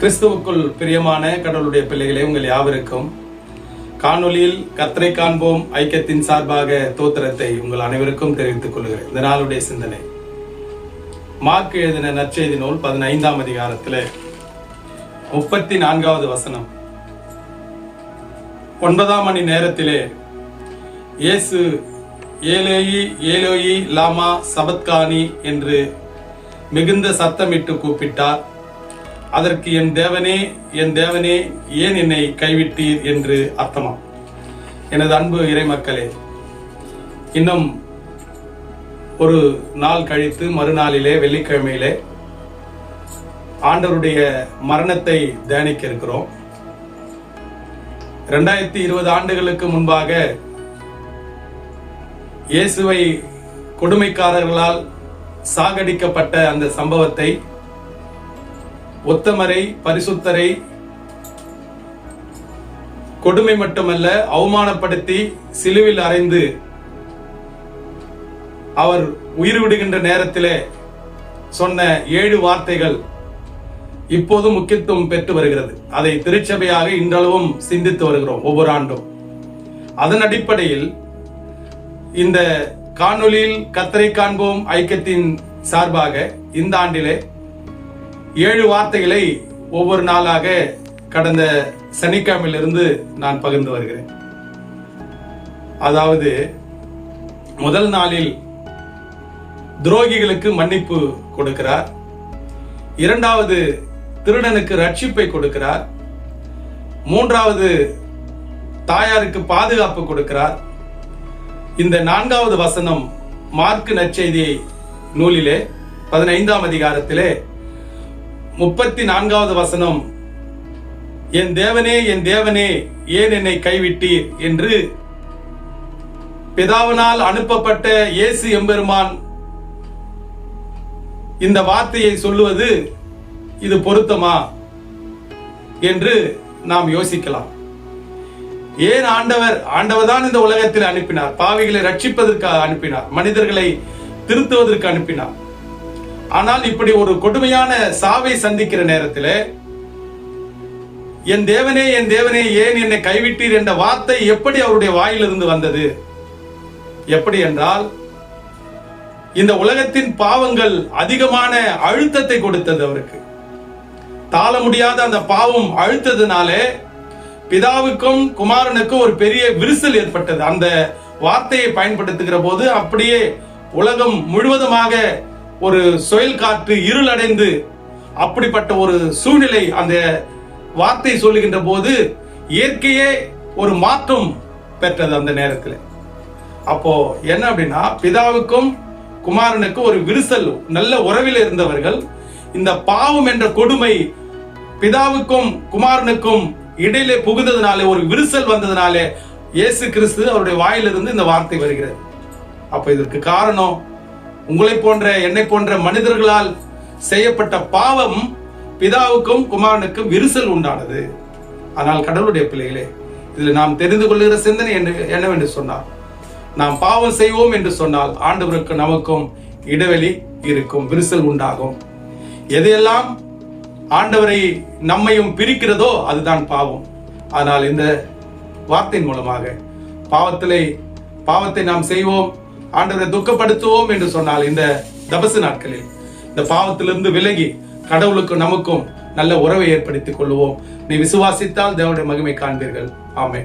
கிறிஸ்துவுக்குள் பிரியமான கடவுளுடைய பிள்ளைகளே உங்கள் யாவருக்கும் காணொலியில் கத்தரை காண்போம் ஐக்கியத்தின் சார்பாக தோத்திரத்தை உங்கள் அனைவருக்கும் தெரிவித்துக் கொள்கிறேன். இந்த நாளுடைய சிந்தனை. மார்க் எழுதின நற்செய்தி நூல் பதினைந்தாம் அதிகாரத்தில் முப்பத்தி நான்காவது வசனம். ஒன்பதாம் மணி நேரத்திலே இயேசு ஏலோயி ஏலோயி லாமா சபத்கானி என்று மிகுந்த சத்தமிட்டு கூப்பிட்டார். அதற்கு என் தேவனே என் தேவனே ஏன் என்னை கைவிட்டீர் என்று அர்த்தமாம் எனது அன்பு இறைமக்களே இன்னும் ஒரு நாள் கழித்து மறுநாளிலே வெள்ளிக்கிழமையிலே ஆண்டவருடைய மரணத்தை தியானிக்க இருக்கிறோம். ரெண்டாயிரத்தி இருபது ஆண்டுகளுக்கு முன்பாக இயேசுவை கொடுமைக்காரர்களால் சாகடிக்கப்பட்ட அந்த சம்பவத்தை உத்தமரை பரிசுத்தரை கொடுமை மட்டுமல்ல அவமானப்படுத்தி சிலுவில் அறைந்து அவர் உயிர் விடுகின்ற நேரத்திலே சொன்ன ஏழு வார்த்தைகள் இப்போது முக்கியத்துவம் பெற்று வருகிறது. அதை திருச்சபையாக இன்றளவும் சிந்தித்து வருகிறோம் ஒவ்வொரு ஆண்டும். அதன் அடிப்படையில் இந்த காணொலியில் கத்தரை காண்போம் ஐக்கியத்தின் சார்பாக இந்த ஆண்டிலே ஏழு வார்த்தைகளை ஒவ்வொரு நாளாக கடந்த சனிக்கிழமையிலிருந்து நான் பகிர்ந்து வருகிறேன். அதாவது முதல் நாளில் துரோகிகளுக்கு மன்னிப்பு கொடுக்கிறார். இரண்டாவது திருடனுக்கு ரட்சிப்பை கொடுக்கிறார். மூன்றாவது தாயாருக்கு பாதுகாப்பு கொடுக்கிறார். இந்த நான்காவது வசனம் மார்க்கு நற்செய்தி நூலிலே பதினைந்தாம் அதிகாரத்திலே முப்பத்தி நான்காவது வசனம். என் தேவனே என் தேவனே ஏன் என்னை கைவிட்டீர்? என்று பிதாவினால் அனுப்பப்பட்ட இயேசு எம்பெருமான் இந்த வார்த்தையை சொல்லுவது இது பொருத்தமா? என்று நாம் யோசிக்கலாம். ஏன் ஆண்டவர் ஆண்டவர் தான் இந்த உலகத்தில் அனுப்பினார்? பாவிகளை ரட்சிப்பதற்கு அனுப்பினார். மனிதர்களை திருத்துவதற்கு அனுப்பினார். ஆனால் இப்படி ஒரு கொடுமையான சாவை சந்திக்கிற நேரத்தில் என் தேவனே என் தேவனே ஏன் என்னை கைவிட்டீர்? என்ற வார்த்தை எப்படி அவருடைய வாயிலிருந்து வந்தது? எப்படி என்றால் இந்த உலகத்தின் பாவங்கள் அதிகமான அழுத்தத்தை கொடுத்தது அவருக்கு. தாழ முடியாத அந்த பாவம் அழுத்ததுனாலே பிதாவுக்கும் குமாரனுக்கும் ஒரு பெரிய விரிசல் ஏற்பட்டது. அந்த வார்த்தையை பயன்படுத்துகிற போது அப்படியே உலகம் முழுவதுமாக ஒரு சொயல் காற்று இருளடைந்து அப்படிப்பட்ட ஒரு சூழ்நிலை அந்த வார்த்தை சொல்லுகின்ற போது இயற்கையே ஒரு மாற்றம் பெற்றது அந்த நேரத்தில். அப்போ என்ன அப்படின்னா பிதாவுக்கும் குமாரனுக்கும் ஒரு விரிசல் நல்ல உறவில் இருந்தவர்கள் இந்த பாவம் என்ற கொடுமை பிதாவுக்கும் குமாரனுக்கும் இடையிலே புகுந்ததுனாலே ஒரு விரிசல் வந்ததுனாலே இயேசு கிறிஸ்து அவருடைய வாயிலிருந்து இந்த வார்த்தை வருகிறது. அப்ப இதற்கு காரணம் உங்களை போன்ற என்னை போன்ற மனிதர்களால் செய்யப்பட்ட பாவம் பிதாவுக்கும் குமாரனுக்கும் விரிசல் உண்டானது. ஆனால் கடவுளுடைய பிள்ளைகளே இதில் நாம் தெரிந்து கொள்கிற சிந்தனை என்று என்னவென்று சொன்னார் நாம் பாவம் செய்வோம் என்று சொன்னால் ஆண்டவருக்கு நமக்கும் இடைவெளி இருக்கும் விரிசல் உண்டாகும். எதையெல்லாம் ஆண்டவரை நம்மையும் பிரிக்கிறதோ அதுதான் பாவம். ஆனால் இந்த வார்த்தையின் மூலமாக பாவத்திலே பாவத்தை நாம் செய்வோம் ஆண்டவரை துக்கப்படுத்துவோம் என்று சொன்னால் இந்த தபசு நாட்களில் இந்த பாவத்திலிருந்து விலகி கடவுளுக்கும் நமக்கும் நல்ல உறவை ஏற்படுத்திக் கொள்வோம் நீ விசுவாசித்தால் தேவனுடைய மகிமை காண்பீர்கள். ஆமை